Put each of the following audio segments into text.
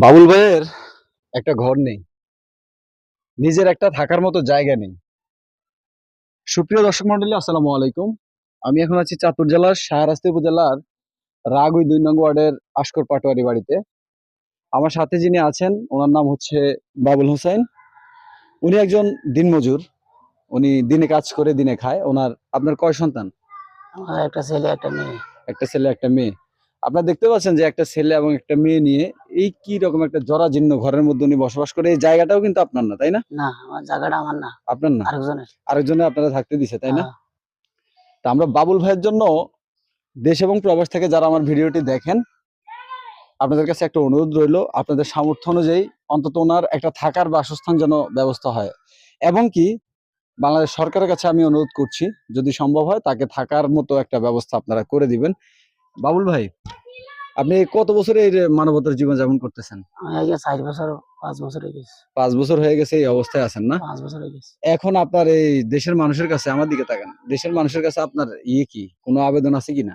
বাবুল ভাইয়ের একটা ঘর নেই। নিজের একটা থাকার মতো জায়গা নেই। সুপ্রিয় দর্শক মন্ডলী আসসালামু আলাইকুম। আমি এখন আছি চাঁদপুর জেলার শাহরাস্তি উপজেলার রাগুই দুই নং ওয়ার্ডের আশকর পাটোয়ারি বাড়িতে। আমার সাথে যিনি আছেন ওনার নাম হচ্ছে বাবুল হোসেন। উনি একজন দিনমজুর। উনি দিনে কাজ করে দিনে খায়। ওনার আপনার কয় সন্তান? আমার একটা ছেলে একটা মেয়ে। একটা ছেলে একটা মেয়ে। আপনারা দেখতে পাচ্ছেন যে একটা ছেলে এবং একটা মেয়ে নিয়ে এই কি রকম একটা জরাজীর্ণ ঘরের মধ্যে উনি বসবাস করে? এই জায়গাটাও কিন্তু আপনার না তাই না? না আমার জায়গাটা আমার না। আপনার না? আরেকজনের। আরেকজনের আপনারা থাকতে দিছে তাই না? হ্যাঁ, তা আমরা বাবুল ভাইয়ের জন্য দেশ এবং প্রবাস থেকে যারা আমার ভিডিওটি দেখেন আপনাদের কাছে একটা অনুরোধ রইল আপনাদের সামর্থ্য অনুযায়ী অন্তত ওনার একটা থাকার বাসস্থান যেন ব্যবস্থা হয়। এবং কি বাংলাদেশ সরকারের কাছে আমি অনুরোধ করছি যদি সম্ভব হয় তাকে থাকার মতো একটা ব্যবস্থা আপনারা করে দিবেন। বাবুল ভাই আপনি কত বছরে এই মানবতার জীবন যাপন করতেছেন? আমি চার বছর পাঁচ বছর হয়ে গেছে। পাঁচ বছর হয়ে গেছে এই অবস্থায় আছেন না? পাঁচ বছর হয়ে গেছে। এখন আপনার এই দেশের মানুষের কাছে আমার দিকে তাকান দেশের মানুষের কাছে আপনার ইয়ে কি? কোনো আবেদন আছে কিনা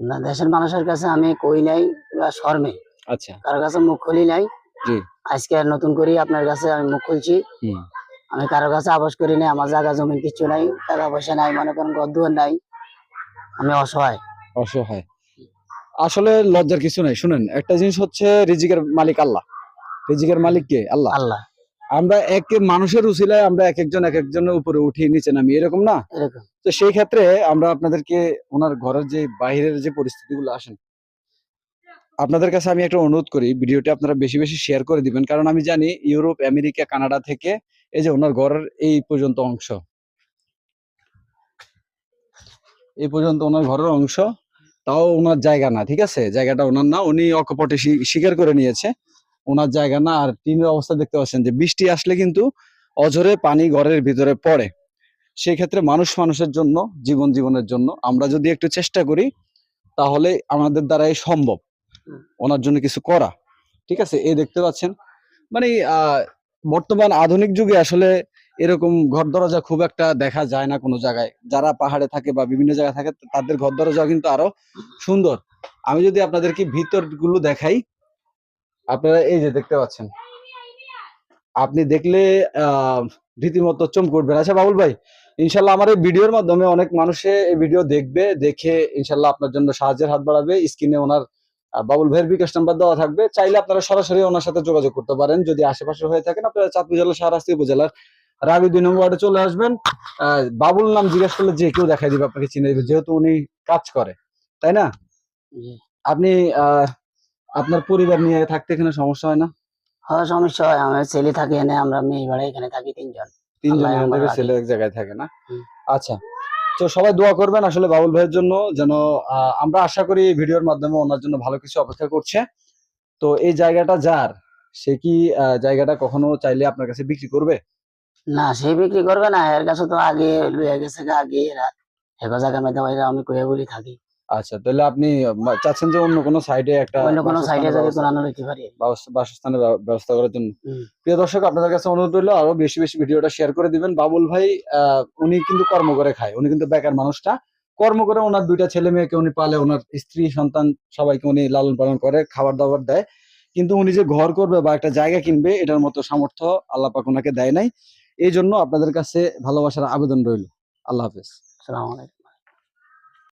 না? দেশের মানুষের কাছে আমি কই নাই বা শর্মে। আচ্ছা। কারও কাছে মুখ খুলি নাই। জি। আজকে নতুন করে আপনার কাছে আমি মুখ খুলছি। হুম। আমি কারও কাছে আবাস করি নাই আমার জায়গা জমি কিছু নাই টাকা পয়সা নাই মনে করেন ঘর দুয়ার নাই। আমি অসহায়। অসহায়। আসলে লজ্জার কিছু নাই। শুনেন একটা জিনিস হচ্ছে রিজিকের মালিক আল্লাহ। রিজিকের মালিক কে? আল্লাহ। আল্লাহ। আমরা এক মানুষের উসিলায় আমরা এক একজন এক একজনের উপরে উঠি নিচে নামি এরকম না? তো সেই ক্ষেত্রে আমরা আপনাদেরকে ওনার ঘরের যে বাইরের যে পরিস্থিতিগুলো আসেন। আপনাদের কাছে আমি একটা অনুরোধ করি ভিডিওটি আপনারা বেশি বেশি শেয়ার করে দিবেন কারণ আমি জানি ইউরোপ আমেরিকা কানাডা থেকে এই যে ওনার ঘরের এই পর্যন্ত অংশ। এই পর্যন্ত ওনার ঘরের অংশ। তাও ওনার জায়গা না, ঠিক আছে? জায়গাটা ওনার না, উনি অকপটে স্বী- স্বীকার করে নিয়েছে। ওনার জায়গা না, আর টিনের অবস্থা দেখতে পাচ্ছেন যে বৃষ্টি আসলে কিন্তু অঝরে পানি ঘরের ভিতরে পড়ে। সেই ক্ষেত্রে মানুষ মানুষের জন্য, জীবন জীবনের জন্য আমরা যদি একটু চেষ্টা করি, তাহলে আমাদের দ্বারাই সম্ভব। ওনার জন্য কিছু করা, ঠিক আছে? এই দেখতে পাচ্ছেন? মানে বর্তমান আধুনিক যুগে আসলে এরকম ঘর দরজা খুব একটা দেখা যায় না কোনো জায়গায়। যারা পাহাড়ে থাকে বা বিভিন্ন জায়গায় থাকে, তাদের ঘর দরজা কিন্তু আরও সুন্দর। আমি যদি আপনাদেরকে ভিতরগুলো দেখাই, আপনারা এই যে দেখতে পাচ্ছেন। আপনি দেখলে আহ রীতিমতো চমকে উঠবেন। আচ্ছা বাবুল ভাই, ইনশাল্লাহ আমার এই ভিডিওর মাধ্যমে অনেক মানুষে এই ভিডিও দেখবে, দেখে ইনশাল্লাহ আপনার জন্য সাহায্যের হাত বাড়াবে। স্ক্রিনে ওনার বাবুল ভাইয়ের বিকাশ নাম্বার দেওয়া থাকবে। চাইলে আপনারা সরাসরি ওনার সাথে যোগাযোগ করতে পারেন। যদি আশেপাশে হয়ে থাকেন, আপনারা চাঁদপুর জেলা শাহরাস্তি উপজেলার রাবি দুই নম্বর ওয়ার্ডে চলে আসবেন। বাবুল নাম জিজ্ঞেস করলে যে কেউ দেখাই দিবে আপনাকে চিনে দিবে যেহেতু উনি কাজ করে তাই না? আপনি আপনার পরিবার নিয়ে থাকতে এখানে সমস্যা হয় না? হওয়ার সমস্যা হয়। আমার ছেলে থাকে এনে আমরা মেয়ে ভাড়া এখানে থাকি তিনজন। তিনজন এখান থেকে ছেলে এক জায়গায় থাকে না? আচ্ছা তো সবাই দোয়া করবেন আসলে বাবুল ভাইয়ের জন্য যেন আমরা আশা করি এই ভিডিওর মাধ্যমে ওনার জন্য ভালো কিছু অপেক্ষা করছে। তো এই জায়গাটা যার সে কি জায়গাটা কখনো চাইলে আপনার কাছে বিক্রি করবে? না সে বিক্রি করবে না এর কাছে তো আগে লুয়ে গেছে গা আগে এরা। এগো জায়গা মেধা বাইরে আমি কয়ে বলি থাকি। আচ্ছা তাহলে আপনি চাচ্ছেন যে অন্য কোনো সাইডে একটা অন্য কোনো সাইডে যদি কোরআন লইতে পারি? বাস- বাসস্থানের ব্যবস্থা করার জন্য। প্রিয় দর্শক আপনাদের কাছে অনুরোধ রইল আরও বেশি বেশি ভিডিওটা শেয়ার করে দিবেন। বাবুল ভাই উনি কিন্তু কর্ম করে খায় উনি কিন্তু বেকার মানুষটা। কর্ম করে ওনার দুইটা ছেলে মেয়েকে উনি পালে ওনার স্ত্রী সন্তান সবাইকে উনি লালন পালন করে খাবার দাবার দেয়। কিন্তু উনি যে ঘর করবে বা একটা জায়গা কিনবে, এটার মতো সামর্থ্য আল্লাহ পাক ওনাকে দেয় নাই। এই জন্য আপনাদের কাছে ভালোবাসার আবেদন রইল। আল্লাহ হাফেজ। আসসালামু আলাইকুম।